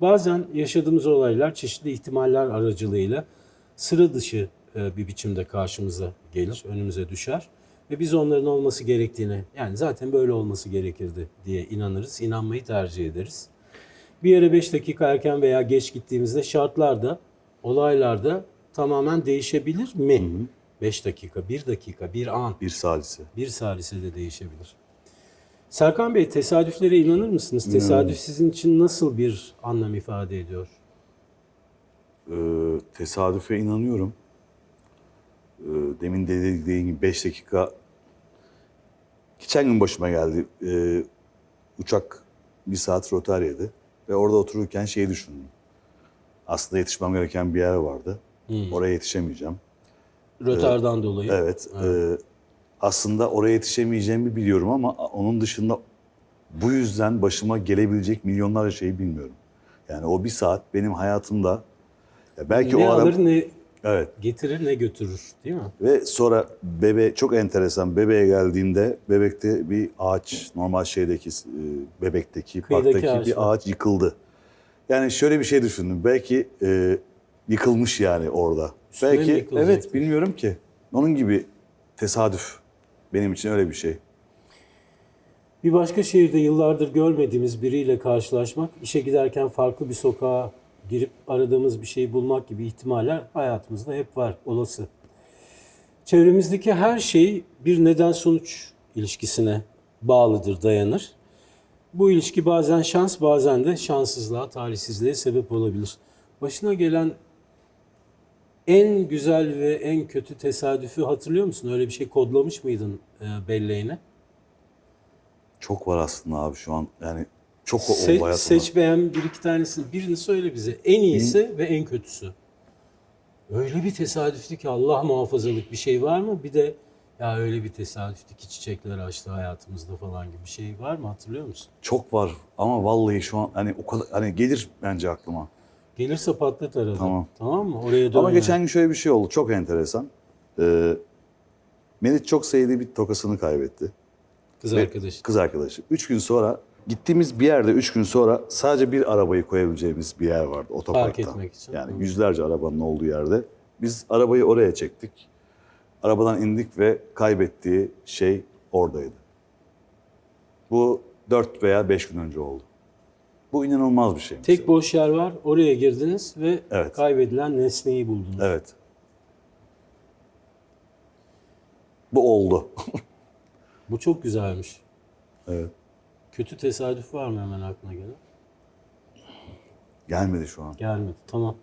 Bazen yaşadığımız olaylar çeşitli ihtimaller aracılığıyla sıra dışı e, bir biçimde karşımıza gelir, önümüze düşer. Ve biz onların olması gerektiğine, yani zaten böyle olması gerekirdi diye inanırız, inanmayı tercih ederiz. Bir yere 5 dakika erken veya geç gittiğimizde şartlar da, olaylar da tamamen değişebilir mi? 5 dakika, 1 dakika, 1 an, Bir salise. bir salise de değişebilir. Serkan Bey tesadüflere inanır mısınız? Tesadüf sizin için nasıl bir anlam ifade ediyor? Ee, tesadüfe inanıyorum. Ee, demin de dediğim gibi 5 dakika geçen gün başıma geldi. Ee, uçak bir saat rotar yedi ve orada otururken şeyi düşündüm. Aslında yetişmem gereken bir yer vardı. Oraya yetişemeyeceğim. Rötardan dolayı. Evet. e, aslında oraya yetişemeyeceğimi biliyorum ama onun dışında bu yüzden başıma gelebilecek milyonlarca şeyi bilmiyorum. Yani o bir saat benim hayatımda ya belki ne o ara alır ne evet getirir ne götürür değil mi? ve sonra bebe çok enteresan bebeğe geldiğinde bebekte bir ağaç normal şeydeki e, bebekteki Kıyıdaki parktaki ağaç bir var. ağaç yıkıldı. Yani şöyle bir şey düşündüm. Belki e, yıkılmış yani orada. Üstüne Belki evet bilmiyorum ki. Onun gibi tesadüf benim için öyle bir şey. Bir başka şehirde yıllardır görmediğimiz biriyle karşılaşmak, işe giderken farklı bir sokağa girip aradığımız bir şeyi bulmak gibi ihtimaller hayatımızda hep var, olası. Çevremizdeki her şey bir neden-sonuç ilişkisine bağlıdır, dayanır. Bu ilişki bazen şans, bazen de şanssızlığa, talihsizliğe sebep olabilir. Başına gelen en güzel ve en kötü tesadüfü hatırlıyor musun? Öyle bir şey kodlamış mıydın e, belleğine? Çok var aslında abi şu an. Yani çok o Se- hayatımda. seç beğen bir iki tanesini. Birini söyle bize. En iyisi ve en kötüsü. Öyle bir tesadüftü ki Allah muhafazalık bir şey var mı? Bir de ya öyle bir tesadüftü ki çiçekler açtı hayatımızda falan gibi bir şey var mı? Hatırlıyor musun? Çok var ama vallahi şu an hani o kadar hani gelir bence aklıma. Gelirse patlat arada. Tamam. Tamam mı? Oraya dön. Ama geçen gün şöyle bir şey oldu. Çok enteresan. Ee, Melih çok sevdiği bir tokasını kaybetti. Kız Ve- arkadaş. Kız arkadaşı. Üç gün sonra gittiğimiz bir yerde üç gün sonra sadece bir arabayı koyabileceğimiz bir yer vardı otoparkta. etmek için. Yani Hı. yüzlerce arabanın olduğu yerde. Biz arabayı oraya çektik. Arabadan indik ve kaybettiği şey oradaydı. Bu dört veya beş gün önce oldu. Bu inanılmaz bir şey. Tek boş yer var. Oraya girdiniz ve Evet. kaybedilen nesneyi buldunuz. Evet. Bu oldu. Bu çok güzelmiş. evet. Kötü tesadüf var mı hemen aklına gelen? Gelmedi şu an. Gelmedi. Tamam.